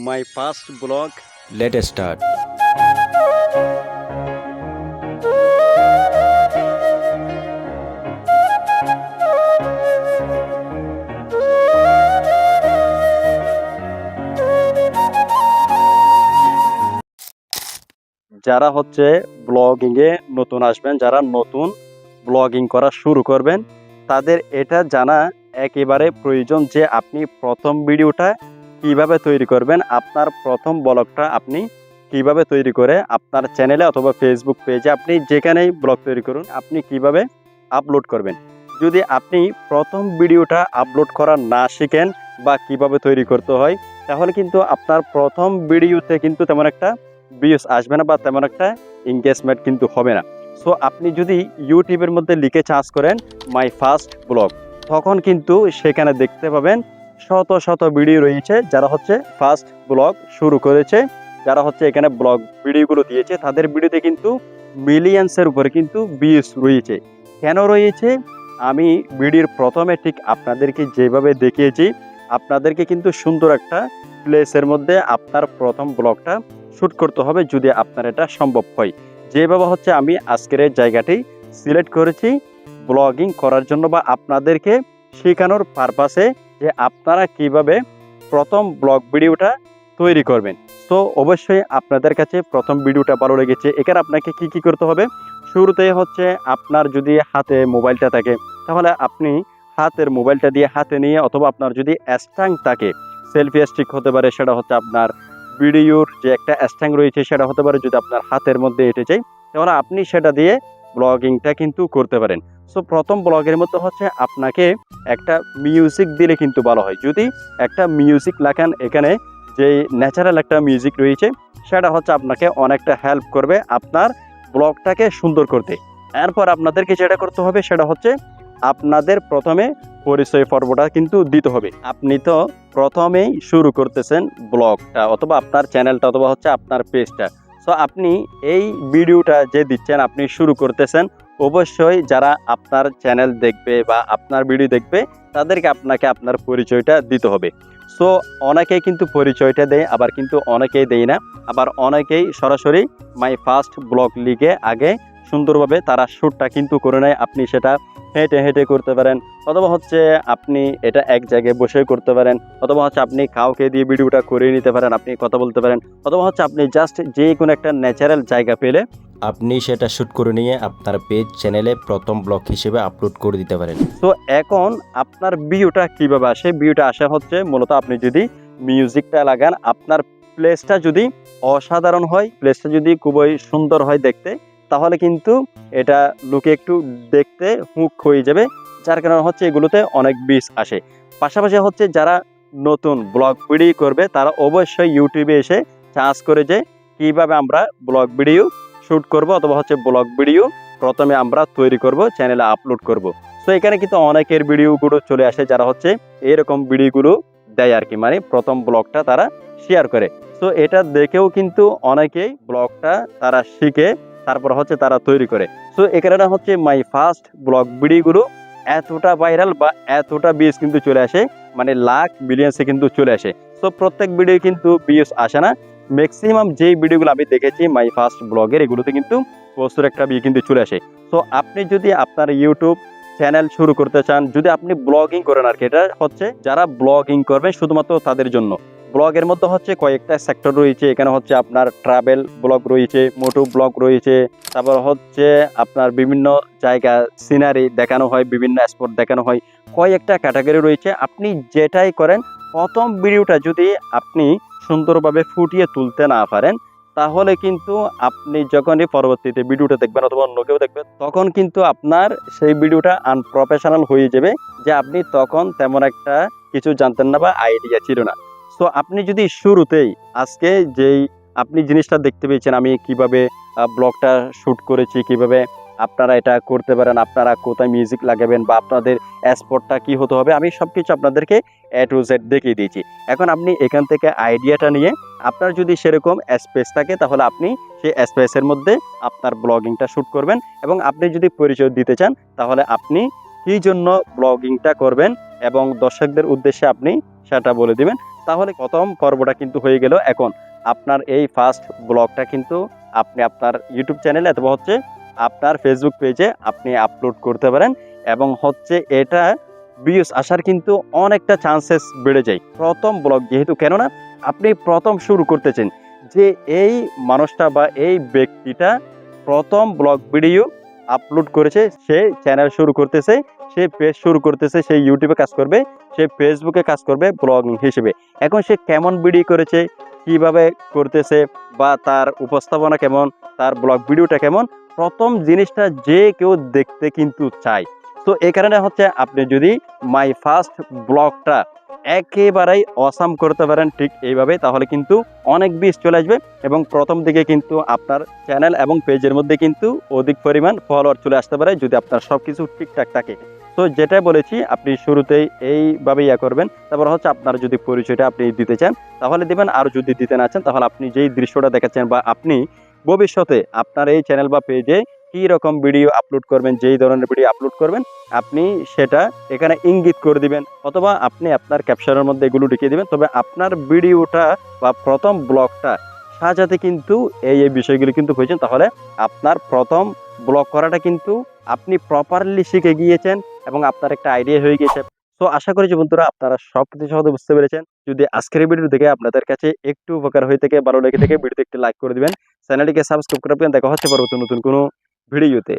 my first blog Let us start. যারা হচ্ছে blogging এ নতুন আসবেন যারা নতুন ব্লগিং করা শুরু করবেন তাদের এটা জানা একেবারে প্রয়োজন যে আপনি প্রথম ভিডিওটা কীভাবে তৈরি করবেন, আপনার প্রথম ব্লগটা আপনি কীভাবে তৈরি করে আপনার চ্যানেলে অথবা ফেসবুক পেজে আপনি যেখানেই ব্লগ তৈরি করুন, আপনি কীভাবে আপলোড করবেন। যদি আপনি প্রথম ভিডিওটা আপলোড করা না শিখেন বা কীভাবে তৈরি করতে হয়, তাহলে কিন্তু আপনার প্রথম ভিডিওতে কিন্তু তেমন একটা ভিউস আসবে না বা তেমন একটা এঙ্গেজমেন্ট কিন্তু হবে না। সো আপনি যদি ইউটিউবের মধ্যে লিখে চার্জ করেন মাই ফার্স্ট ব্লগ তখন কিন্তু সেখানে দেখতে পাবেন শত শত ভিডিও রয়েছে যারা হচ্ছে ফার্স্ট ব্লগ শুরু করেছে, যারা হচ্ছে এখানে ব্লগ ভিডিওগুলো দিয়েছে, তাদের ভিডিওতে কিন্তু মিলিয়ন্সের উপরে কিন্তু ভিউস রয়েছে। কেন রয়েছে? আমি ভিডিওর প্রথমে ঠিক আপনাদেরকে যেভাবে দেখিয়েছি, আপনাদেরকে কিন্তু সুন্দর একটা প্লেসের মধ্যে আপনার প্রথম ব্লগটা শ্যুট করতে হবে যদি আপনার এটা সম্ভব হয়। যেভাবে হচ্ছে আমি আজকের এই জায়গাটি সিলেক্ট করেছি ব্লগিং করার জন্য বা আপনাদেরকে শেখানোর পারপাসে যে আপনারা কীভাবে প্রথম ব্লগ ভিডিওটা তৈরি করবেন। তো অবশ্যই আপনাদের কাছে প্রথম ভিডিওটা ভালো লেগেছে, এখানে আপনাকে কি কি করতে হবে? শুরুতে হচ্ছে আপনার যদি হাতে মোবাইলটা থাকে, তাহলে আপনি হাতের মোবাইলটা দিয়ে হাতে নিয়ে অথবা আপনার যদি স্ট্যাং থাকে, সেলফি স্টিক হতে পারে, সেটা হচ্ছে আপনার ভিডিওর যে একটা স্ট্যাং রয়েছে, সেটা হতে পারে যদি আপনার হাতের মধ্যে এটে যায় তাহলে আপনি সেটা দিয়ে ব্লগিংটা কিন্তু করতে পারেন। সো প্রথম ব্লগের মধ্যে হচ্ছে আপনাকে একটা মিউজিক দিলে কিন্তু ভালো হয়। যদি একটা মিউজিক লাগান এখানে যে ন্যাচারাল একটা মিউজিক রয়েছে, সেটা হচ্ছে আপনাকে অনেকটা হেল্প করবে আপনার ব্লগটাকে সুন্দর করতে। এরপর আপনাদেরকে যেটা করতে হবে, সেটা হচ্ছে আপনাদের প্রথমে পরিচয় পর্বটা কিন্তু দিতে হবে। আপনি তো প্রথমেই শুরু করতেছেন ব্লগটা অথবা আপনার চ্যানেলটা অথবা হচ্ছে আপনার পেজটা সো আপনি এই ভিডিওটা যে দিচ্ছেন, আপনি শুরু করতেছেন, অবশ্যই যারা আপনার চ্যানেল দেখবে বা আপনার ভিডিও দেখবে, তাদেরকে আপনাকে আপনার পরিচয়টা দিতে হবে। সো অনেকেই কিন্তু পরিচয়টা দেয়, আবার কিন্তু অনেকেই দেয় না। আবার অনেকেই সরাসরি মাই ফার্স্ট ব্লগ লিগে আগে সুন্দরভাবে তারা শ্যুটটা কিন্তু করে নেয়। আপনি সেটা হেঁটে হেঁটে করতে পারেন অথবা হচ্ছে আপনি এটা এক জায়গায় বসে করতে পারেন অথবা হচ্ছে আপনি কাউকে দিয়ে ভিডিওটা করে নিতে পারেন আপনি কথা বলতে পারেন অথবা হচ্ছে আপনি জাস্ট যে কোনো একটা ন্যাচারাল জায়গা পেলে আপনি সেটা শ্যুট করে নিয়ে আপনার পেজ চ্যানেলে প্রথম ব্লগ হিসেবে আপলোড করে দিতে পারেন। তো এখন আপনার ভিউটা কীভাবে আসে? ভিউটা আসা হচ্ছে মূলত আপনি যদি মিউজিকটা লাগান আপনার প্লেসটা যদি অসাধারণ হয় প্লেসটা যদি খুবই সুন্দর হয় দেখতে তাহলে কিন্তু এটা লোকে একটু দেখতে হুক হয়ে যাবে, যার কারণে হচ্ছে এগুলোতে অনেক বিষ আসে। পাশাপাশি হচ্ছে যারা নতুন ব্লগ ভিডিও করবে, তারা অবশ্যই ইউটিউবে এসে চার্জ করে যে কীভাবে আমরা ব্লগ ভিডিও শ্যুট করব অথবা হচ্ছে ব্লগ ভিডিও প্রথমে আমরা তৈরি করব, চ্যানেলে আপলোড করব। তো এখানে কিন্তু অনেকের ভিডিওগুলো চলে আসে যারা হচ্ছে এরকম ভিডিওগুলো দেয় আর কি মানে প্রথম ব্লগটা তারা শেয়ার করে। তো এটা দেখেও কিন্তু অনেকেই ব্লগটা তারা শিখে তারপর হচ্ছে তারা তৈরি করে। সো এখানে হচ্ছে মাই ফার্স্ট ব্লগ ভিডিওগুলো এতটা ভাইরাল বা এতটা ভিউজ কিন্তু চলে আসে মানে লাখ বিলিয়ন্সে কিন্তু চলে আসে। সো প্রত্যেক ভিডিও কিন্তু ভিউজ আসে না। ম্যাক্সিমাম যেই ভিডিওগুলো আমি দেখেছি মাই ফার্স্ট ব্লগের এগুলোতে কিন্তু প্রচুর একটা ভিউ কিন্তু চলে আসে। সো আপনি যদি আপনার ইউটিউব চ্যানেল শুরু করতে চান, যদি আপনি ব্লগিং করেন আর কি, এটা হচ্ছে যারা ব্লগিং করবে শুধুমাত্র তাদের জন্য। ব্লগের মধ্যে হচ্ছে কয়েকটা সেক্টর রয়েছে। এখানে হচ্ছে আপনার ট্রাভেল ব্লগ রয়েছে মোটো ব্লগ রয়েছে, তারপর হচ্ছে আপনার বিভিন্ন জায়গা সিনারি দেখানো হয়, বিভিন্ন স্পট দেখানো হয়। কয়েকটা ক্যাটাগরি রয়েছে। আপনি যেটাই করেন, প্রথম ভিডিওটা যদি আপনি সুন্দরভাবে ফুটিয়ে তুলতে না পারেন, তাহলে কিন্তু আপনি যখনই পরবর্তীতে ভিডিওটা দেখবেন অথবা অন্য কেউ দেখবেন, তখন কিন্তু আপনার সেই ভিডিওটা আনপ্রফেশনাল হয়ে যাবে যে আপনি তখন তেমন একটা কিছু জানতেন না বা আইডিয়া ছিল না। সো আপনি যদি শুরুতেই আজকে যেই আপনি জিনিসটা দেখতে পেয়েছেন, আমি কীভাবে ব্লগটা শ্যুট করেছি, কীভাবে আপনারা এটা করতে পারেন, আপনারা কোথায় মিউজিক লাগাবেন বা আপনাদের স্পটটা কি হতে হবে, আমি সব কিছু আপনাদেরকে এ টু জেড দেখিয়ে দিয়েছি। এখন আপনি এখান থেকে আইডিয়াটা নিয়ে, আপনার যদি সেরকম স্পেস থাকে, তাহলে আপনি সেই স্পেসের মধ্যে আপনার ব্লগিংটা শ্যুট করবেন এবং আপনি যদি পরিচয় দিতে চান, তাহলে আপনি কী জন্য ব্লগিংটা করবেন এবং দর্শকদের উদ্দেশ্যে আপনি সেটা বলে দিবেন। তাহলে প্রথম পর্বটা কিন্তু হয়ে গেল এখন। আপনার এই ফার্স্ট ব্লগটা কিন্তু আপনি আপনার ইউটিউব চ্যানেলে অথবা হচ্ছে আপনার ফেসবুক পেজে আপনি আপলোড করতে পারেন এবং হচ্ছে এটা ভিউস আসার কিন্তু অনেকটা চান্সেস বেড়ে যায়। প্রথম ব্লগ যেহেতু কেননা আপনি প্রথম শুরু করতেছেন যে এই মানুষটা বা এই ব্যক্তিটা প্রথম ব্লগ ভিডিও আপলোড করেছে, সে চ্যানেল শুরু করতেছে সে পেজ শুরু করতেছে, সে ইউটিউবে কাজ করবে, সে ফেসবুকে কাজ করবে ব্লগিং হিসেবে। এখন সে কেমন ভিডিও করেছে, কীভাবে করতেছে, বা তার উপস্থাপনা কেমন, তার ব্লগ ভিডিওটা কেমন, প্রথম জিনিসটা যে কেউ দেখতে কিন্তু চায়। তো এই কারণে হচ্ছে আপনি যদি মাই ফার্স্ট ব্লগটা একেবারেই অসাম করতে পারেন ঠিক এইভাবে, তাহলে কিন্তু অনেক বিষ চলে আসবে এবং প্রথম দিকে কিন্তু আপনার চ্যানেল এবং পেজের মধ্যে কিন্তু অধিক পরিমাণ ফলোয়ার চলে আসতে পারে যদি আপনার সব কিছু ঠিকঠাক থাকে। তো যেটা বলেছি, আপনি শুরুতেই এইভাবে ইয়া করবেন। তারপর হচ্ছে আপনার যদি পরিচয়টা আপনি দিতে চান, তাহলে দেবেন। আর যদি দিতে না চান, তাহলে আপনি যেই দৃশ্যটা দেখাচ্ছেন বা আপনি ভবিষ্যতে আপনার এই চ্যানেল বা পেজে কী রকম ভিডিও আপলোড করবেন, যেই ধরনের ভিডিও আপলোড করবেন, আপনি সেটা এখানে ইঙ্গিত করে দিবেন। অথবা আপনি আপনার ক্যাপশনের মধ্যে এগুলো লিখে দিবেন। তবে আপনার ভিডিওটা বা প্রথম ব্লগটা সাজাতে কিন্তু এই এই বিষয়গুলো কিন্তু হয়েছেন তাহলে আপনার প্রথম ব্লগ করাটা কিন্তু আপনি প্রপারলি শিখে গিয়েছেন এবং আপনার একটা আইডিয়া হয়ে গিয়েছে তো আশা করি যে বন্ধুরা আপনারা সব কিছু সহজে বুঝতে পেরেছেন। যদি আজকের ভিডিও দেখে আপনাদের কাছে একটু উপকার হয়ে থাকে, ভালো লেগে থেকে ভিডিওতে একটি লাইক করে দিবেন। চ্যানেলটিকে সাবস্ক্রাইব করে দেখা হচ্ছে পরবর্তী নতুন কোনো ভিডিওতে